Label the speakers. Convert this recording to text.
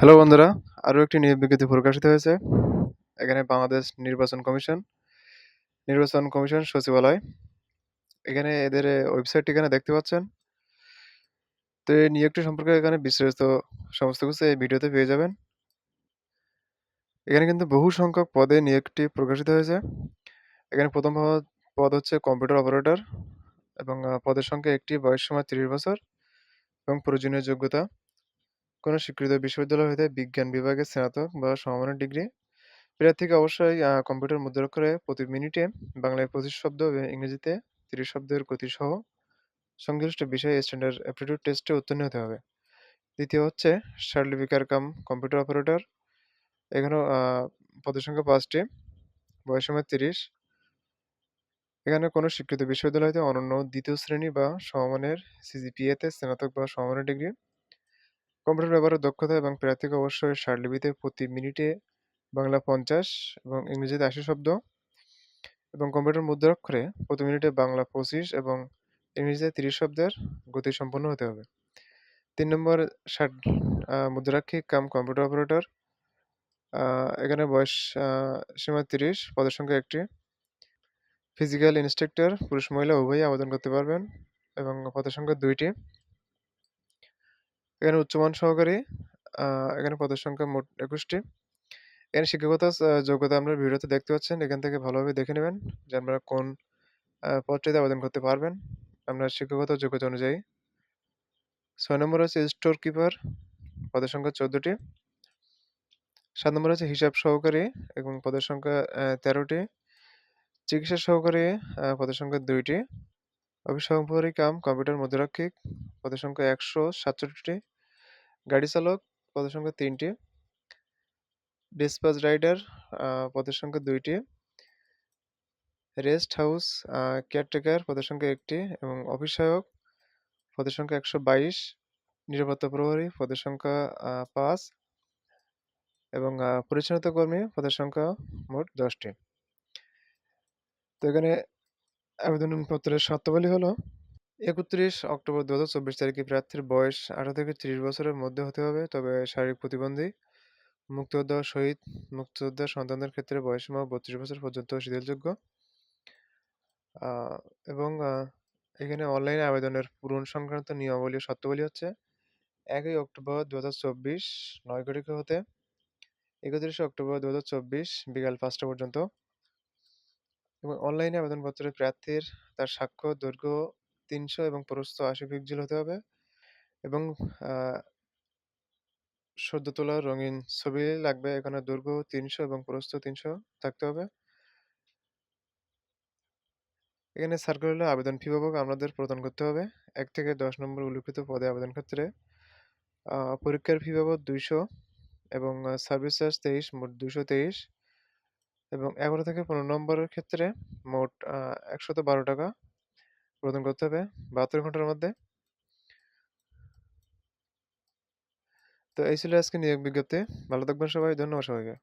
Speaker 1: Hello বন্ধুরা, আরও একটি নিয়োগ বিজ্ঞপ্তি প্রকাশিত হয়েছে। এখানে বাংলাদেশ নির্বাচন কমিশন, নির্বাচন কমিশন সচিবালয়। এখানে এদের ওয়েবসাইট এখানে দেখতে পাচ্ছেন। তো এই নিয়োগটি সম্পর্কে এখানে বিস্তারিত সমস্ত কিছু এই ভিডিওতে পেয়ে যাবেন। এখানে কিন্তু বহু সংখ্যক পদে নিয়োগটি প্রকাশিত হয়েছে। এখানে প্রথম পদ হচ্ছে কম্পিউটার অপারেটর এবং পদের সংখ্যা একটি, বয়স সময় ৩০ বছর এবং প্রয়োজনীয় যোগ্যতা কোনো স্বীকৃত বিশ্ববিদ্যালয় হইতে বিজ্ঞান বিভাগে স্নাতক বা সমমানের ডিগ্রি। প্রার্থীকে অবশ্যই কম্পিউটার মুদ্রাক্ষরে প্রতি মিনিটে বাংলায় ২৫ শব্দ এবং ইংরেজিতে ৩০ শব্দের গতিসহ সংশ্লিষ্ট বিষয়ে স্ট্যান্ডার্ড অ্যাপটিটিউড টেস্টে উত্তীর্ণ হতে হবে। দ্বিতীয় হচ্ছে সার্টিফিকেট কাম কম্পিউটার অপারেটর। এখানেও পদের সংখ্যা ৫ টি, বয়সসীমা ৩০ এখানে কোনো স্বীকৃত বিশ্ববিদ্যালয় হইতে অনন্য দ্বিতীয় শ্রেণি বা সমমানের সিজিপিএতে স্নাতক বা সমমানের ডিগ্রি। কম্পিউটার ব্যবহারের দক্ষতা এবং প্রার্থীকে অবশ্যই স্বরলিপিতে প্রতি মিনিটে বাংলা ৫০ এবং ইংরেজিতে ৮০ শব্দ এবং কম্পিউটার মুদ্রাক্ষরে প্রতি মিনিটে বাংলা ২৫ এবং ইংরেজিতে ৩০ শব্দের গতি সম্পন্ন হতে হবে। তিন নম্বর ষাট মুদ্রাক্ষিক কাম কম্পিউটার অপারেটর। এখানে বয়স সীমা ৩০, পদের সংখ্যা ১ টি। ফিজিক্যাল ইন্সট্রাক্টর পুরুষ-মহিলা উভয়ই আবেদন করতে পারবেন এবং পদের সংখ্যা ২ টি। এখানে উচ্চমান সহকারী এখানে পদের সংখ্যা মোট একুশটি এখানে শিক্ষাগত যোগ্যতা আপনার ভিডিওতে দেখতে পাচ্ছেন। এখান থেকে ভালোভাবে দেখে নেবেন যে আপনারা কোন পদটিতে আবেদন করতে পারবেন আপনার শিক্ষাগত যোগ্যতা অনুযায়ী। ৬ নম্বর হচ্ছে স্টোর কিপার, পদের সংখ্যা ১৪ টি। ৭ নম্বর হচ্ছে হিসাব সহকারী এবং পদের সংখ্যা অ্যা ১৩ টি। চিকিৎসা সহকারী পদের সংখ্যা ২ টি। অফিস সহকারী কাম কম্পিউটার মুদ্রাক্ষিক পদের সংখ্যা ১৬৭ টি। গাড়ি চালক, পদের সংখ্যা ৩ টি। ডিসপ্যাচ রাইডার পদের সংখ্যা দুইটি রেস্ট হাউস কেয়ারটেকার পদের সংখ্যা ১ টি এবং অফিস সহায়ক পদের সংখ্যা ১২২। নিরাপত্তা প্রহরী, পদের সংখ্যা ৫ এবং পরিচ্ছন্নতা কর্মী, পদের সংখ্যা মোট দশটি তো এখানে আবেদনপত্রের শর্তাবলী হলো ৩১ অক্টোবর ২০২৪ তারিখে প্রার্থীর বয়স ১৮ থেকে ৩০ বছরের মধ্যে হতে হবে। তবে শারীরিক প্রতিবন্ধী, মুক্তিযোদ্ধা শহীদ মুক্তিযোদ্ধার সন্তানদের ক্ষেত্রে বয়সসীমা ৩২ বছর পর্যন্ত শিথিলযোগ্য। এবং এখানে অনলাইনে আবেদনের পূরণ সংক্রান্ত নিয়মাবলী শর্তাবলী হচ্ছে একই অক্টোবর দু ২০২৪ ৯ ঘটিকা হতে ৩১ অক্টোবর ২০২৪ বিকাল ৫ টা পর্যন্ত। এবং অনলাইনে আবেদনপত্রের প্রার্থীর তার স্বাক্ষর দৈর্ঘ্য ৩০০ এবং প্রস্থ ৮০ পিক্সেল হতে হবে এবং সদ্য তোলা রঙিন ছবি লাগবে। এখানে দৈর্ঘ্য ৩০০ এবং প্রস্থ ৩০০ থাকতে হবে। এখানে সার্কুলার আবেদন ফি পাবক আপনাদের প্রদান করতে হবে। এক থেকে ১০ নম্বর উল্লিখিত পদে আবেদন ক্ষেত্রে পরীক্ষার ফি বাবদ ২০০ এবং সার্ভিস চার্জ ২৩ মোট ২২৩ এবং ১১ থেকে ১৫ নম্বরের ক্ষেত্রে মোট, আ ৳১১২ টাকা প্রদান করতে হবে ৭২ ঘণ্টার মধ্যে। তো এই ছিল আজকে নিয়োগ বিজ্ঞপ্তি। ভালো থাকবেন সবাই। ধন্যবাদ সবাইকে।